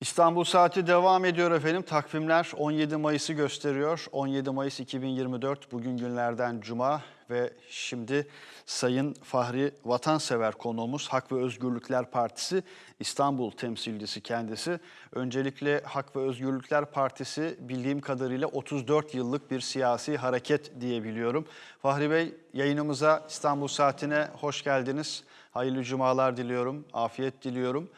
İstanbul Saati devam ediyor efendim. Takvimler 17 Mayıs'ı gösteriyor. 17 Mayıs 2024 bugün günlerden cuma ve şimdi Sayın Fahri Vatansever konuğumuz Hak ve Özgürlükler Partisi İstanbul temsilcisi kendisi. Öncelikle Hak ve Özgürlükler Partisi bildiğim kadarıyla 34 yıllık bir siyasi hareket diyebiliyorum. Fahri Bey yayınımıza İstanbul Saati'ne hoş geldiniz. Hayırlı cumalar diliyorum, afiyet diliyorum.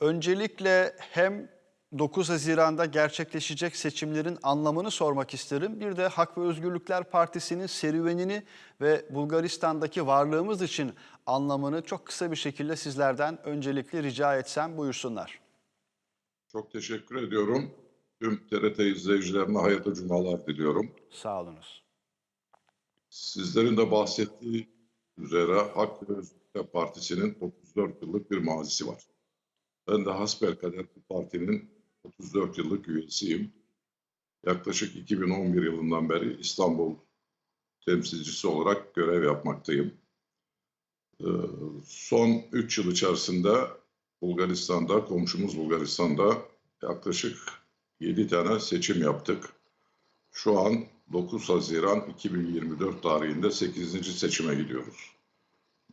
Öncelikle hem 9 Haziran'da gerçekleşecek seçimlerin anlamını sormak isterim. Bir de Hak ve Özgürlükler Partisi'nin serüvenini ve Bulgaristan'daki varlığımız için anlamını çok kısa bir şekilde sizlerden öncelikle rica etsem buyursunlar. Çok teşekkür ediyorum. Tüm TRT izleyicilerine hayırlı cumalar diliyorum. Sağ olunuz. Sizlerin de bahsettiği üzere Hak ve Özgürlükler Partisi'nin 34 yıllık bir mazisi var. Ben de hasbelkader bu partinin 34 yıllık üyesiyim. Yaklaşık 2011 yılından beri İstanbul temsilcisi olarak görev yapmaktayım. Ee, Son 3 yıl içerisinde Bulgaristan'da, komşumuz Bulgaristan'da yaklaşık 7 tane seçim yaptık. Şu an 9 Haziran 2024 tarihinde 8. seçime gidiyoruz.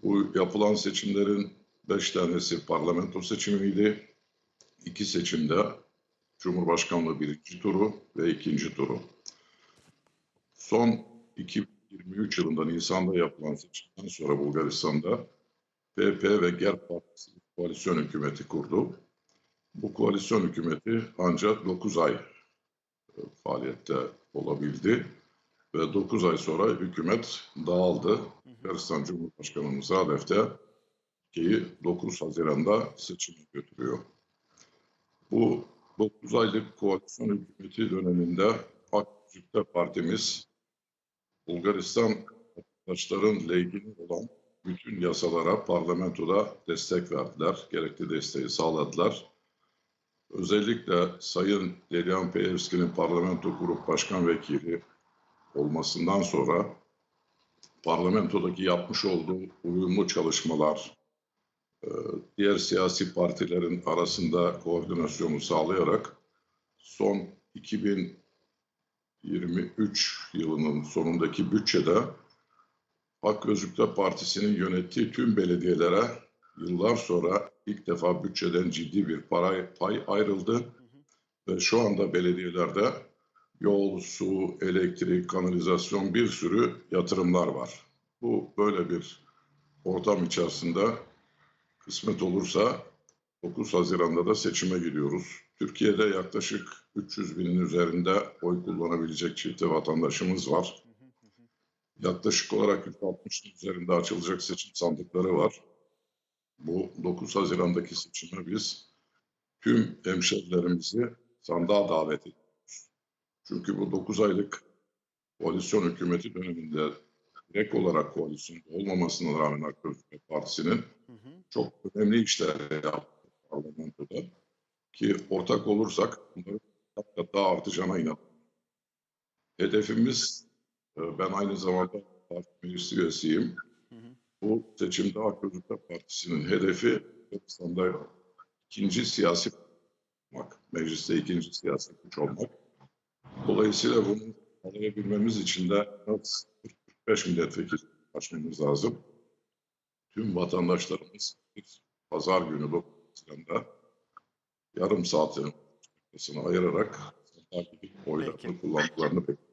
Bu yapılan seçimlerin 5 tanesi parlamento seçimiydi. İki seçimde Cumhurbaşkanlığı birinci turu ve ikinci turu. Son 2023 yılında Nisan'da yapılan seçimden sonra Bulgaristan'da PP ve GER Partisi koalisyon hükümeti kurdu. Bu koalisyon hükümeti ancak 9 ay e, faaliyette olabildi ve 9 ay sonra hükümet dağıldı. Bulgaristan Cumhurbaşkanımız Radef de ülkeyi 9 Haziran'da seçime götürüyor. Bu 9 aylık koalisyon hükümeti döneminde Akçük'te partimiz Bulgaristan vatandaşların lehine olan bütün yasalara parlamentoda destek verdiler. Gerekli desteği sağladılar. Özellikle Sayın Delian Peevski'nin parlamento grup başkan vekili olmasından sonra parlamentodaki yapmış olduğu uyumlu çalışmalar, diğer siyasi partilerin arasında koordinasyonu sağlayarak son 2023 yılının sonundaki bütçede Hak ve Özgürlükler Partisi'nin yönettiği tüm belediyelere yıllar sonra ilk defa bütçeden ciddi bir para, pay ayrıldı. Ve şu anda belediyelerde yol, su, elektrik, kanalizasyon bir sürü yatırımlar var. Bu böyle bir ortam içerisinde kısmet olursa 9 Haziran'da da seçime gidiyoruz. Türkiye'de yaklaşık 300 binin üzerinde oy kullanabilecek çifte vatandaşımız var. Yaklaşık olarak 160'ın üzerinde açılacak seçim sandıkları var. Bu 9 Haziran'daki seçime biz tüm hemşerilerimizi sandığa davet ediyoruz. Çünkü bu 9 aylık koalisyon hükümeti döneminde direkt olarak koalisyonda olmamasına rağmen AK Partisi'nin çok önemli işler yaptı parlamentoda. Ki ortak olursak bunların kat daha artacağına inanıyorum. Hedefimiz, e, ben aynı zamanda parti meclis üyesiyim. Bu seçimde AK Partisi'nin hedefi Bulgaristan'da ikinci siyasi olmak, mecliste ikinci siyasi güç olmak. Dolayısıyla bunu sağlayabilmemiz için de en az 45 milletvekili açmamız lazım. Tüm vatandaşlarımız pazar günü 9 Haziran'da yarım saatin ayırarak oylarını Peki. kullandıklarını bekliyoruz.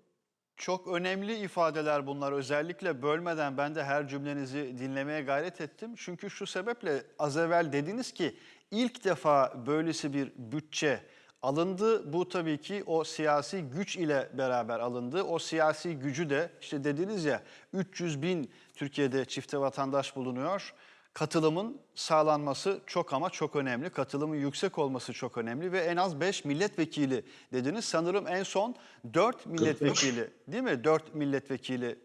Çok önemli ifadeler bunlar. Özellikle bölmeden ben de her cümlenizi dinlemeye gayret ettim. Çünkü şu sebeple az evvel dediniz ki ilk defa böylesi bir bütçe alındı. Bu tabii ki o siyasi güç ile beraber alındı. O siyasi gücü de işte dediniz ya 300 bin Türkiye'de çifte vatandaş bulunuyor. Katılımın sağlanması çok ama çok önemli. Katılımın yüksek olması çok önemli ve en az 5 milletvekili dediniz. Sanırım en son 4 milletvekili değil mi? 4 milletvekili.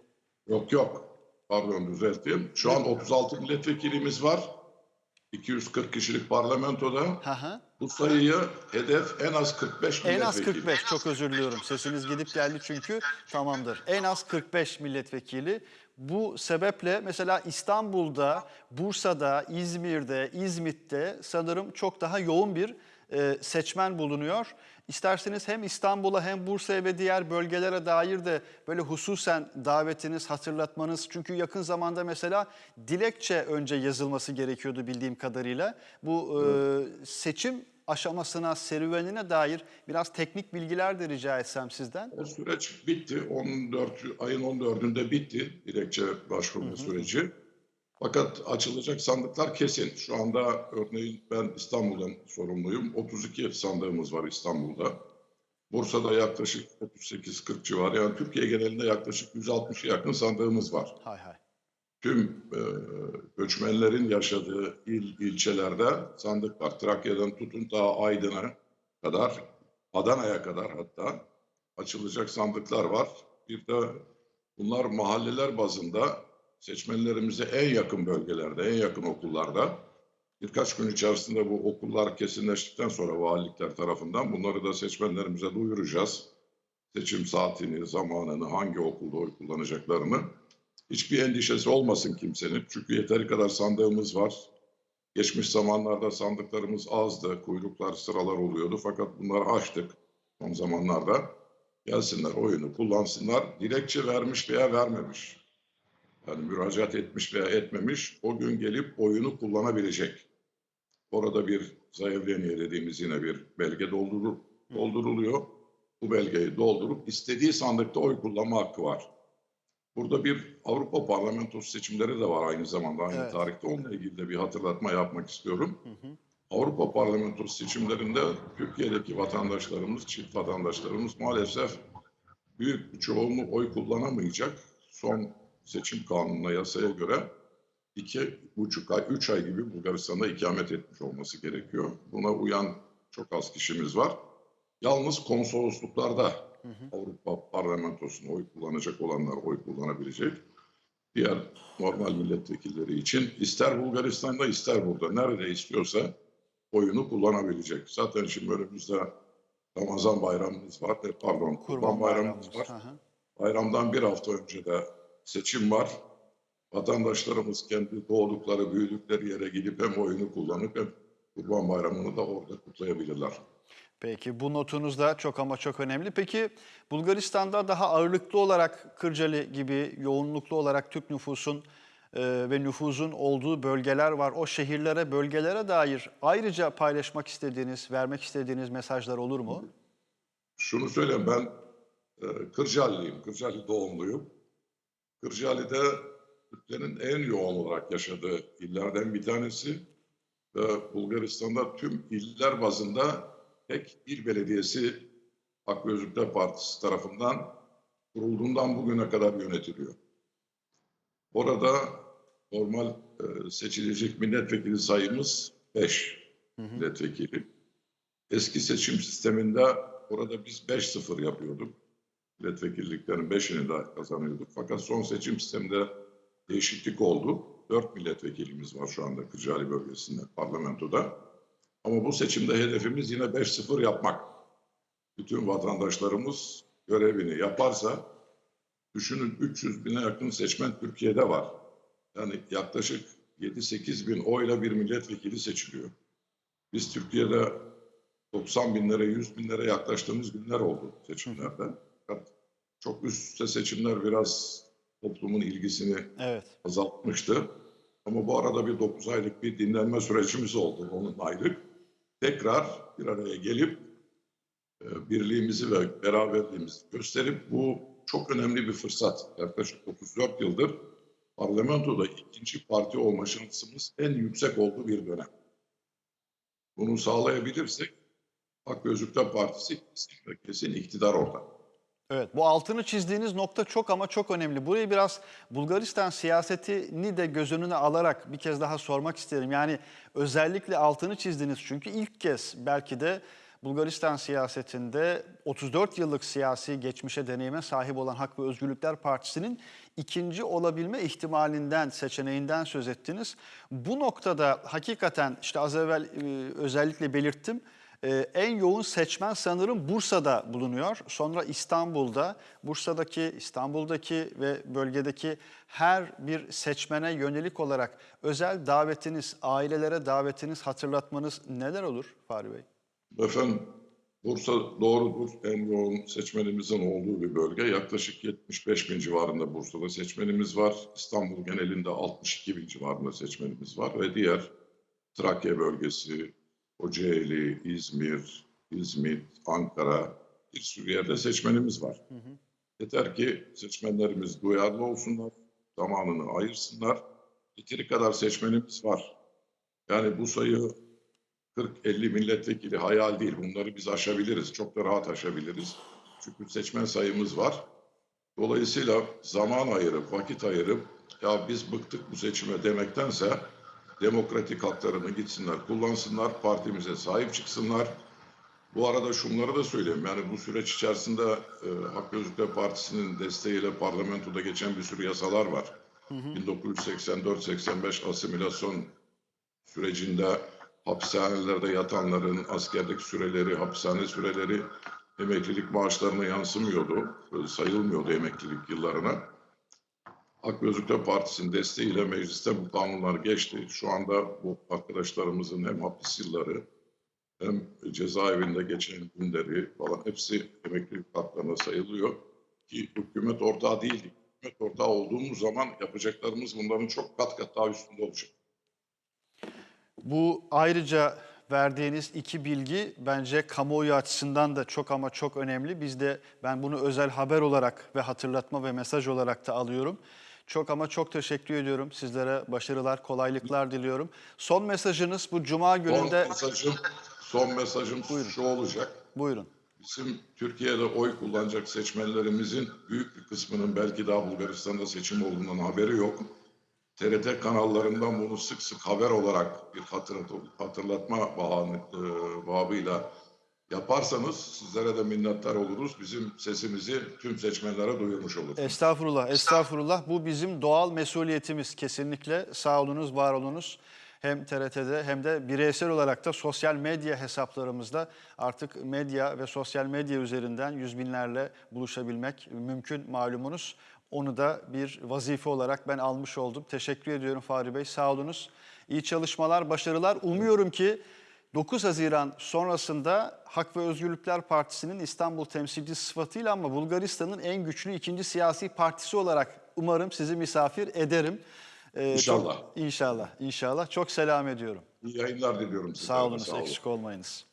Yok yok. Pardon düzelteyim. Şu an 36 milletvekilimiz var. 240 kişilik parlamentoda. Hı. Bu sayıyı hedef en az 45 En milletvekili. az 45 çok özür diliyorum. Sesiniz gidip geldi çünkü tamamdır. En az 45 milletvekili. Bu sebeple mesela İstanbul'da, Bursa'da, İzmir'de, İzmit'te sanırım çok daha yoğun bir e, seçmen bulunuyor. İsterseniz hem İstanbul'a hem Bursa'ya ve diğer bölgelere dair de böyle hususen davetiniz, hatırlatmanız. Çünkü yakın zamanda mesela dilekçe önce yazılması gerekiyordu bildiğim kadarıyla. Bu e, seçim aşamasına, serüvenine dair biraz teknik bilgiler de rica etsem sizden. O süreç bitti. 14 ayın 14'ünde bitti dilekçe başvurma süreci. Fakat açılacak sandıklar kesin. Şu anda örneğin ben İstanbul'dan sorumluyum. 32 sandığımız var İstanbul'da. Bursa'da yaklaşık 38-40 civarı. Yani Türkiye genelinde yaklaşık 160'a yakın sandığımız var. Hay hay. Tüm e, göçmenlerin yaşadığı il, ilçelerde sandık var. Trakya'dan tutun ta Aydın'a kadar, Adana'ya kadar hatta açılacak sandıklar var. Bir de bunlar mahalleler bazında seçmenlerimize en yakın bölgelerde, en yakın okullarda birkaç gün içerisinde bu okullar kesinleştikten sonra valilikler tarafından bunları da seçmenlerimize duyuracağız. Seçim saatini, zamanını, hangi okulda oy kullanacaklarını. Hiçbir endişesi olmasın kimsenin. Çünkü yeteri kadar sandığımız var. Geçmiş zamanlarda sandıklarımız azdı. Kuyruklar, sıralar oluyordu. Fakat bunları açtık son zamanlarda. Gelsinler, oyunu kullansınlar. Dilekçe vermiş veya vermemiş. Yani müracaat etmiş veya etmemiş. O gün gelip oyunu kullanabilecek. Orada bir zayıfleniye dediğimiz yine bir belge doldurur, dolduruluyor. Bu belgeyi doldurup istediği sandıkta oy kullanma hakkı var. Burada bir Avrupa Parlamentosu seçimleri de var aynı zamanda aynı Evet. tarihte. Onunla ilgili de bir hatırlatma yapmak istiyorum. Avrupa Parlamentosu seçimlerinde Türkiye'deki vatandaşlarımız, çift vatandaşlarımız maalesef büyük bir çoğunluğu oy kullanamayacak. Son seçim kanununa, yasaya göre iki buçuk ay, üç ay gibi Bulgaristan'da ikamet etmiş olması gerekiyor. Buna uyan çok az kişimiz var. Yalnız konsolosluklarda Avrupa Parlamentosu'na oy kullanacak olanlar oy kullanabilecek. Diğer normal milletvekilleri için ister Bulgaristan'da ister burada nerede istiyorsa oyunu kullanabilecek. Zaten şimdi önümüzde Ramazan bayramımız var. e, Pardon, Kurban bayramımız var. Hı hı. Bayramdan bir hafta önce de seçim var. Vatandaşlarımız kendi doğdukları, büyüdükleri yere gidip hem oyunu kullanıp hem Kurban Bayramı'nı da orada kutlayabilirler. Peki bu notunuz da çok ama çok önemli. Peki Bulgaristan'da daha ağırlıklı olarak Kırcalı gibi yoğunluklu olarak Türk nüfusun e, ve nüfuzun olduğu bölgeler var. O şehirlere, bölgelere dair ayrıca paylaşmak istediğiniz, vermek istediğiniz mesajlar olur mu? Şunu söyleyeyim ben e, Kırcaallıyım, Kırcaali doğumluyum. Kırcaali'de Türklerin en yoğun olarak yaşadığı illerden bir tanesi ve Bulgaristan'da tüm iller bazında tek il belediyesi Özgürlükler Partisi tarafından kurulduğundan bugüne kadar yönetiliyor. Orada normal e, seçilecek milletvekili sayımız 5 milletvekili. Eski seçim sisteminde orada biz 5-0 yapıyorduk. Milletvekilliklerin 5'ini de kazanıyorduk. Fakat son seçim sisteminde değişiklik oldu. 4 milletvekilimiz var şu anda Kırcaali bölgesinde, parlamentoda. Ama bu seçimde hedefimiz yine 5-0 yapmak. Bütün vatandaşlarımız görevini yaparsa, düşünün 300 bine yakın seçmen Türkiye'de var. Yani yaklaşık 7-8 bin oyla bir milletvekili seçiliyor. Biz Türkiye'de 90 binlere, 100 binlere yaklaştığımız günler oldu seçimlerde. Fakat çok üst üste seçimler biraz toplumun ilgisini Evet. azaltmıştı. Ama bu arada bir 9 aylık bir dinlenme sürecimiz oldu, 10 aylık. Tekrar bir araya gelip e, birliğimizi ve beraberliğimizi gösterip bu çok önemli bir fırsat. Yaklaşık 34 yıldır parlamentoda ikinci parti olma şansımız en yüksek olduğu bir dönem. Bunu sağlayabilirsek Hak ve Özgürlükler Partisi kesin iktidar orada. Evet, bu altını çizdiğiniz nokta çok ama çok önemli. Burayı biraz Bulgaristan siyasetini de göz önüne alarak bir kez daha sormak isterim. Yani özellikle altını çizdiniz çünkü ilk kez belki de Bulgaristan siyasetinde 34 yıllık siyasi geçmişe deneyime sahip olan Hak ve Özgürlükler Partisi'nin ikinci olabilme ihtimalinden, seçeneğinden söz ettiniz. Bu noktada hakikaten işte az evvel e, özellikle belirttim. Ee, en yoğun seçmen sanırım Bursa'da bulunuyor. Sonra İstanbul'da, Bursa'daki, İstanbul'daki ve bölgedeki her bir seçmene yönelik olarak özel davetiniz, ailelere davetiniz, hatırlatmanız neler olur Fahri Bey? Efendim Bursa doğrudur. En yoğun seçmenimizin olduğu bir bölge. Yaklaşık 75 bin civarında Bursa'da seçmenimiz var. İstanbul genelinde 62 bin civarında seçmenimiz var ve diğer Trakya bölgesi, Kocaeli, İzmir, İzmit, Ankara bir sürü yerde seçmenimiz var. Yeter ki seçmenlerimiz duyarlı olsunlar, zamanını ayırsınlar. Yeteri kadar seçmenimiz var. Yani bu sayı 40-50 milletvekili hayal değil. Bunları biz aşabiliriz. Çok da rahat aşabiliriz. Çünkü seçmen sayımız var. Dolayısıyla zaman ayırıp, vakit ayırıp ya biz bıktık bu seçime demektense demokratik haklarını gitsinler, kullansınlar, partimize sahip çıksınlar. Bu arada şunları da söyleyeyim. Yani bu süreç içerisinde e, Hak Özgürlükler Partisi'nin desteğiyle parlamentoda geçen bir sürü yasalar var. 1984-85 asimilasyon sürecinde hapishanelerde yatanların askerdeki süreleri, hapishane süreleri emeklilik maaşlarına yansımıyordu. Böyle sayılmıyordu emeklilik yıllarına. Hak ve Özgürlükler Partisi'nin desteğiyle mecliste bu kanunlar geçti. Şu anda bu arkadaşlarımızın hem hapis yılları hem cezaevinde geçen günleri falan hepsi emeklilik haklarına sayılıyor. Ki hükümet ortağı değildik. Hükümet ortağı olduğumuz zaman yapacaklarımız bunların çok kat kat daha üstünde olacak. Bu ayrıca verdiğiniz iki bilgi bence kamuoyu açısından da çok ama çok önemli. Biz de ben bunu özel haber olarak ve hatırlatma ve mesaj olarak da alıyorum. Çok ama çok teşekkür ediyorum. Sizlere başarılar, kolaylıklar diliyorum. Son mesajınız bu cuma Son gününde mesajım, son mesajım şu olacak. buyurun. Bizim Türkiye'de oy kullanacak seçmenlerimizin büyük bir kısmının belki daha Bulgaristan'da seçim olduğundan haberi yok. TRT kanallarından bunu sık sık haber olarak bir hatırlat, hatırlatma bahane, e, babıyla yaparsanız sizlere de minnettar oluruz. Bizim sesimizi tüm seçmenlere duyurmuş oluruz. Estağfurullah, estağfurullah. Bu bizim doğal mesuliyetimiz kesinlikle. Sağ olunuz, var olunuz. Hem TRT'de hem de bireysel olarak da sosyal medya hesaplarımızda artık medya ve sosyal medya üzerinden yüz binlerle buluşabilmek mümkün malumunuz. Onu da bir vazife olarak ben almış oldum. Teşekkür ediyorum Fahri Bey. Sağ olunuz. İyi çalışmalar, başarılar. Umuyorum ki 9 Haziran sonrasında Hak ve Özgürlükler Partisi'nin İstanbul temsilcisi sıfatıyla ama Bulgaristan'ın en güçlü ikinci siyasi partisi olarak umarım sizi misafir ederim. Ee, İnşallah. Çok, inşallah, inşallah. Çok selam ediyorum. İyi yayınlar diliyorum size. Sağ olunuz, eksik olmayınız.